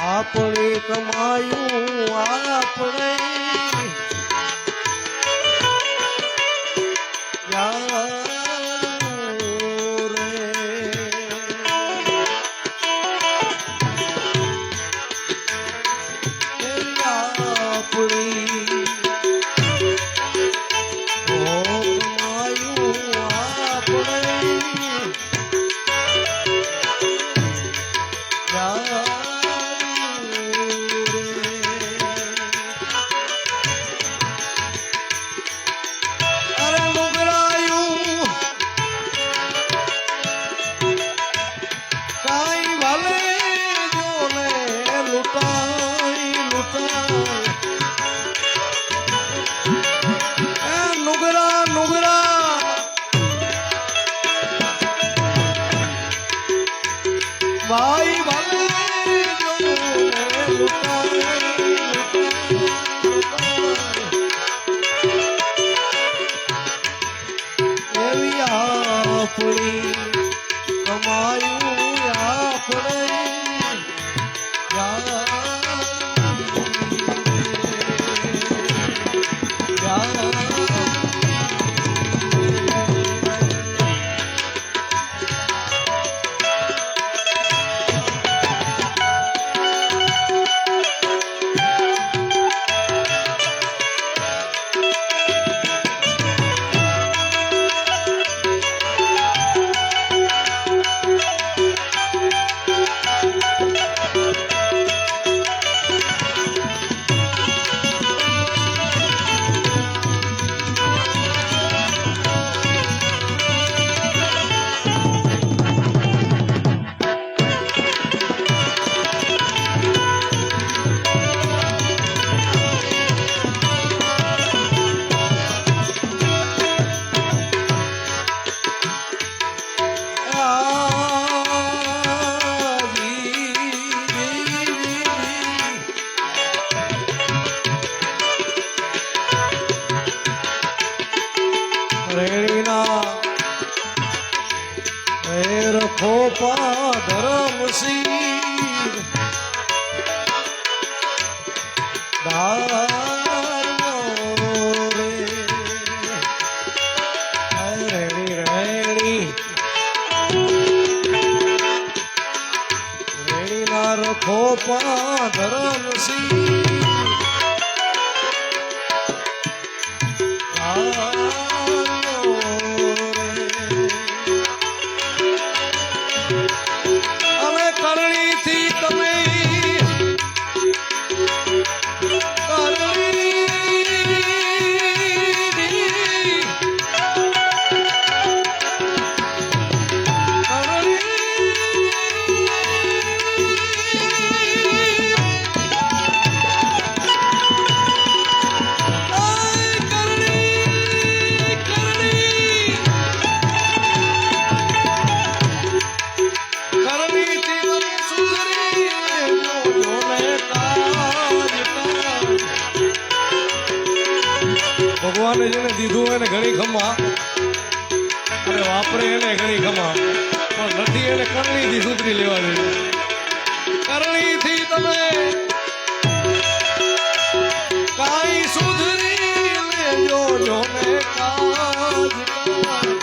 આપણે કમાયું આપણે ah, ah. રખો પા કાજ કાજ.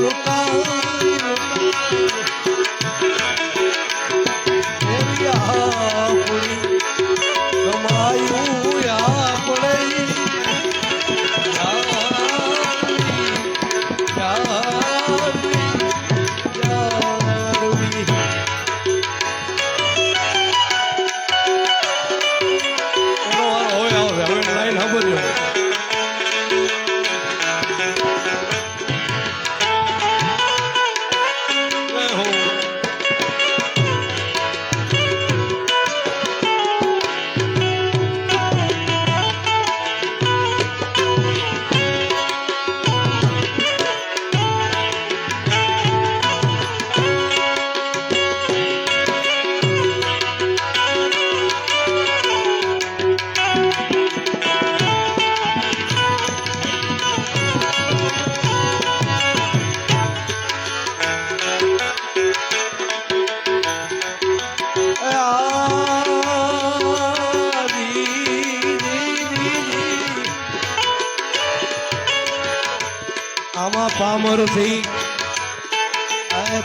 મે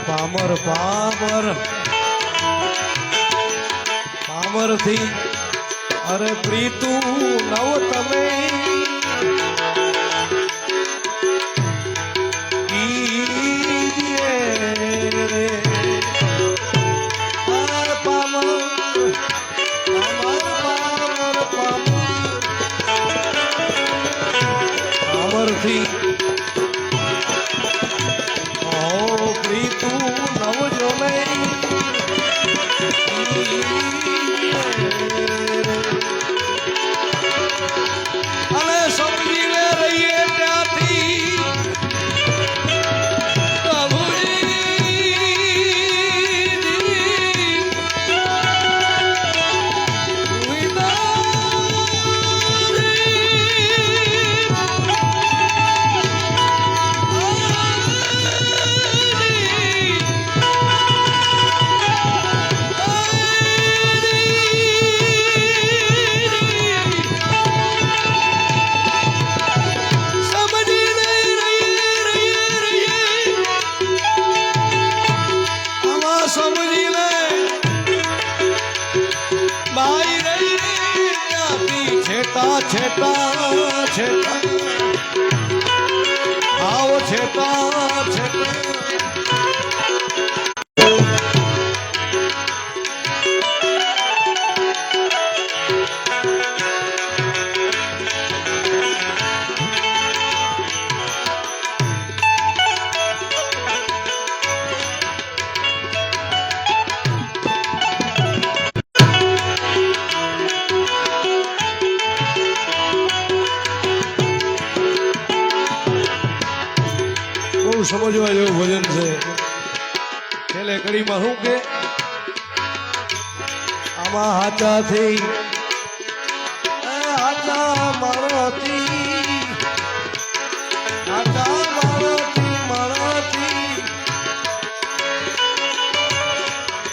પામર પામર. પામરથી અરે પ્રીતુ નવ તમે આમાં સમજીને બાઈ રહી ત્યાંથી છેટા. આવો છેટા છેટા. બહુ સમજવા જેવું ભજન છે. છેલ્લે કડીમાં શું કે? આમાં હાથાથી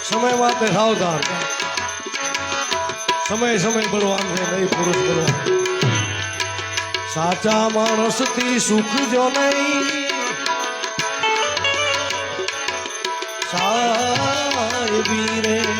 સમય માટે સાવધાન. સમય સમય બળવાન છે, નહીં પુરુષ બળવાન સાચા માણસથી સુખ જો નહીં vivire.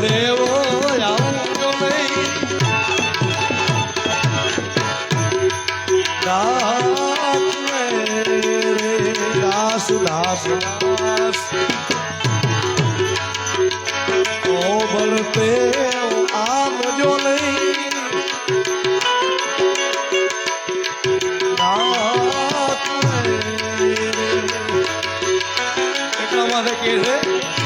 દઈએ એમાં દાસ દાસ દાસ ઓ બળતે એટલા માટે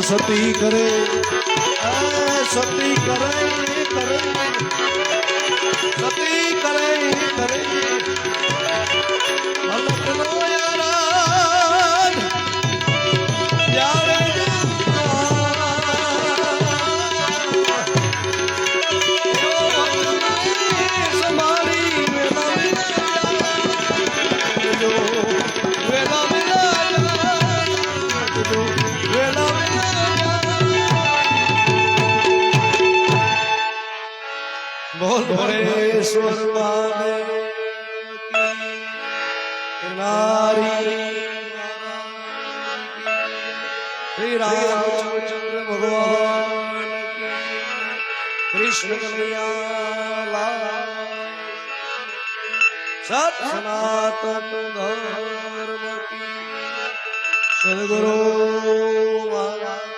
સતી કરે સતી કરે કરે સતી કરે કરે. બોલ ભરેશ્વર શ્રી રામચંદ્ર ભગવાન કૃષ્ણ કલ્યાણ સત સનાતન ધર્મ સદગુરુ મહારાજ